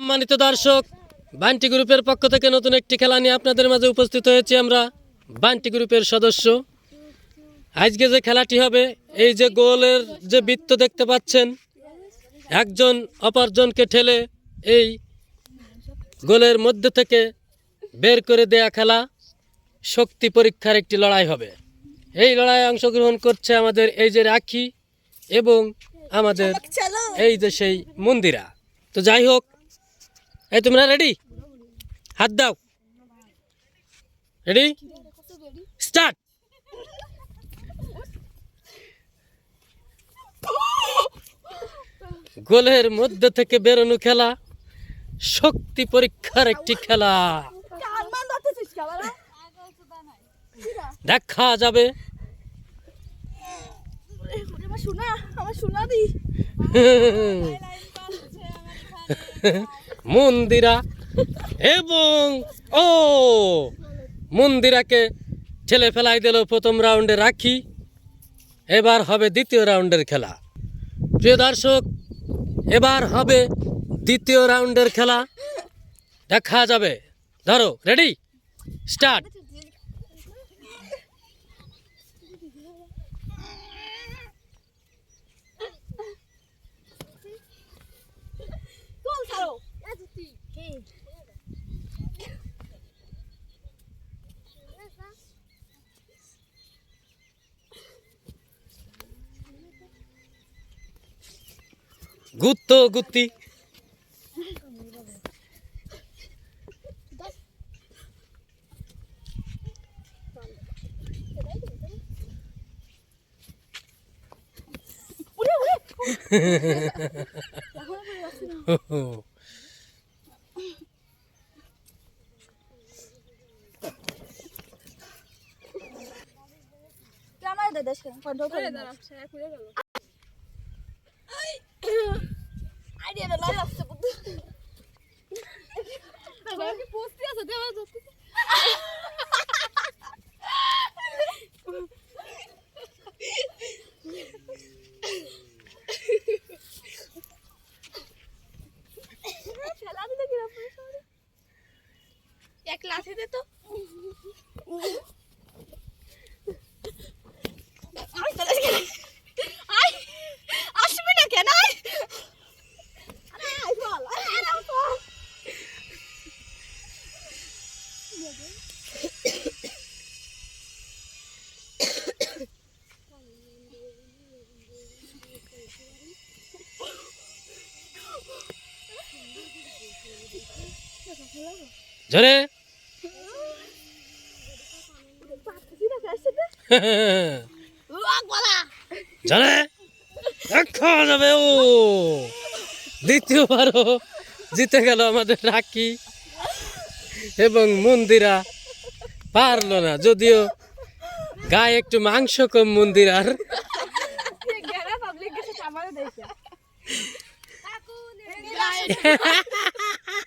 সম্মানিত দর্শক বান্টি গ্রুপের পক্ষ থেকে নতুন একটি খেলা নিয়ে আপনাদের মাঝে উপস্থিত হয়েছি আমরা বান্টি গ্রুপের সদস্য। আজকে যে খেলাটি হবে এই যে গোলের যে বৃত্ত দেখতে পাচ্ছেন একজন অপরজনকে ঠেলে এই গোলের মধ্যে থেকে বের করে দেয়া খেলা শক্তি পরীক্ষার একটি লড়াই হবে। এই লড়াইয়ে অংশগ্রহণ করছে আমাদের এই যে রাখি এবং আমাদের এই যে সেই মন্দিরা। তো যাই হোক এই তোমরা রেডি হাত দাও। রেডি স্টার্ট গোলের মধ্যে থেকে বেরোনো খেলা শক্তি পরীক্ষার একটি খেলা। দেখা যাবে। শোনা আমার শোনা দি। মন্দিরা এবং ও মন্দিরাকে ছেলে ফেলাই দিল প্রথম রাউন্ডে রাখি। এবার হবে দ্বিতীয় রাউন্ডের খেলা। প্রিয় দর্শক, এবার হবে দ্বিতীয় রাউন্ডের খেলা। দেখা যাবে। ধরো, রেডি? স্টার্ট। গুত্তো গুত্তি ক্যামেরা দে দেশ কন্ট্রোল করে দাঁড়া আইডিয়াটা এক লাঠি দে তো। আই আরে আরে আরে জোরে। জোরে। দেখা যাবে ও। দ্বিতীয়বারও জিতে গেল আমাদের রাখি এবং মন্দিরা। পারল না যদিও গায়ে একটু মাংস কম মন্দিরার।